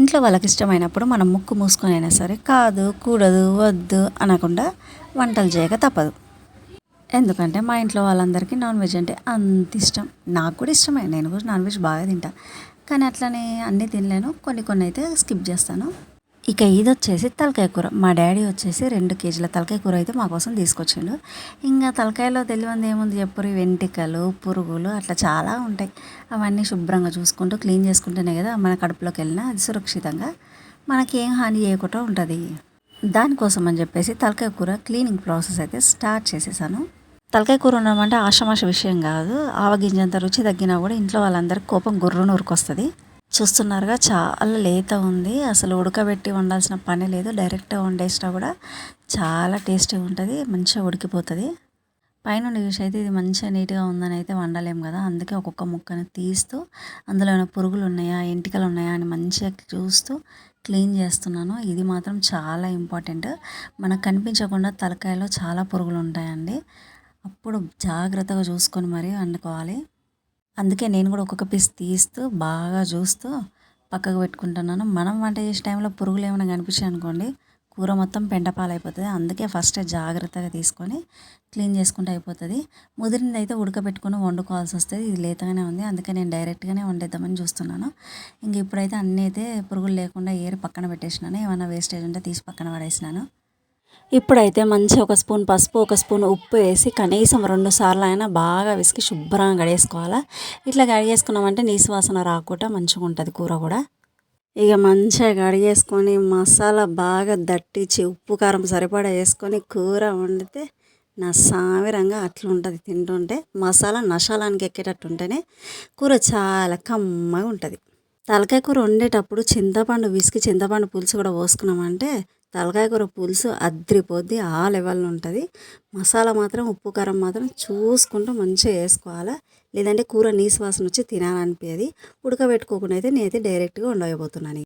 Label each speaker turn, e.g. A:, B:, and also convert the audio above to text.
A: ఇంట్లో వాళ్ళకి ఇష్టమైనప్పుడు మనం ముక్కు మూసుకొని అయినా సరే కాదు కూడదు వద్దు అనకుండా వంటలు చేయక తప్పదు. ఎందుకంటే మా ఇంట్లో వాళ్ళందరికీ నాన్ వెజ్ అంటే అంత ఇష్టం. నాకు కూడా ఇష్టమే. నేను కూడా నాన్ వెజ్ బాగా తింటా. కానీ అట్లనే అన్నీ తినలేను. కొన్ని కొన్ని అయితే స్కిప్ చేస్తాను. ఇక ఇది వచ్చేసి తలకాయ కూర. మా డాడీ వచ్చేసి రెండు కేజీల తలకాయ కూర అయితే మా కోసం తీసుకొచ్చిండు. ఇంకా తలకాయలో తెలియంది ఏముంది చెప్పరు వెంట్రుకలు పురుగులు అట్లా చాలా ఉంటాయి. అవన్నీ శుభ్రంగా చూసుకుంటూ క్లీన్ చేసుకుంటేనే కదా మన కడుపులోకి వెళ్ళినా అది సురక్షితంగా మనకి ఏం హాని చేయకుండా ఉంటుంది. దానికోసం అని చెప్పేసి తలకాయ కూర క్లీనింగ్ ప్రాసెస్ అయితే స్టార్ట్ చేసేసాను. తలకాయ కూర ఉండడం అంటే ఆషమాష విషయం కాదు. ఆవగింజంత రుచి తగ్గినా కూడా ఇంట్లో వాళ్ళందరికీ కోపం గుర్రును ఉరికొస్తుంది చూస్తున్నారుగా చాలా లేత ఉంది. అసలు ఉడకబెట్టి వండాల్సిన పని లేదు. డైరెక్ట్గా వండేసినా కూడా చాలా టేస్టీగా ఉంటుంది మంచిగా ఉడికిపోతుంది. పైన చూసి అయితే ఇది మంచిగా నీట్గా ఉందని అయితే వండలేం కదా. అందుకే ఒక్కొక్క ముక్కను తీస్తూ అందులో ఏమైనా పురుగులు ఉన్నాయా ఎంటికలు ఉన్నాయా అని మంచిగా చూస్తూ క్లీన్ చేస్తున్నాను. ఇది మాత్రం చాలా ఇంపార్టెంట్. మనకు కనిపించకుండా తలకాయలో చాలా పురుగులు ఉంటాయండి. అప్పుడు జాగ్రత్తగా చూసుకొని మరీ వండుకోవాలి. అందుకే నేను కూడా ఒక్కొక్క పీస్ తీస్తూ బాగా చూస్తూ పక్కకు పెట్టుకుంటున్నాను. మనం వంట చేసే టైంలో పురుగులు ఏమైనా కనిపించాయి అనుకోండి కూర మొత్తం పెంటపాలైపోతుంది అందుకే ఫస్ట్ జాగ్రత్తగా తీసుకొని క్లీన్ చేసుకుంటే అయిపోతుంది. ముదిరింది అయితే ఉడకబెట్టుకొని వండుకోవాల్సి వస్తుంది. ఇది లేతగానే ఉంది. అందుకే నేను డైరెక్ట్గానే వండేద్దామని చూస్తున్నాను. ఇంక ఇప్పుడైతే అన్నీ అయితే పురుగులు లేకుండా ఏరి పక్కన పెట్టేసినాను. ఏమైనా వేస్టేజ్ ఉంటే తీసి పక్కన పడేసినాను. ఇప్పుడైతే మంచి ఒక స్పూన్ పసుపు ఒక స్పూన్ ఉప్పు వేసి కనీసం రెండు సార్లు అయినా బాగా విసికి శుభ్రంగా గడేసుకోవాలా ఇట్లా గడిగేసుకున్నామంటే నీసు వాసన రాకుండా మంచిగా ఉంటుంది కూర కూడా. ఇక మంచిగా కడిగేసుకొని మసాలా బాగా దట్టించి ఉప్పు కారం సరిపడా వేసుకొని కూర వండితే నా సామిరంగా అట్లుంటుంది తింటుంటే. మసాలా నషాలానికి ఎక్కేటట్టు ఉంటేనే కూర చాలా కమ్మగా ఉంటుంది. తలకాయ కూర వండేటప్పుడు చింతపండు విసికి చింతపండు పులుసు కూడా పోసుకున్నామంటే తలకాయ కూర పులుసు అద్రిపోద్ది ఆ లెవెల్లో ఉంటుంది. మసాలా మాత్రం ఉప్పు కారం మాత్రం చూసుకుంటూ మంచిగా వేసుకోవాలి? లేదంటే కూర నీసు వాసన వచ్చి తినాలనిపించేది ఉడకబెట్టుకోకుండా అయితే నేనైతే డైరెక్ట్గా ఉండబోతున్నాను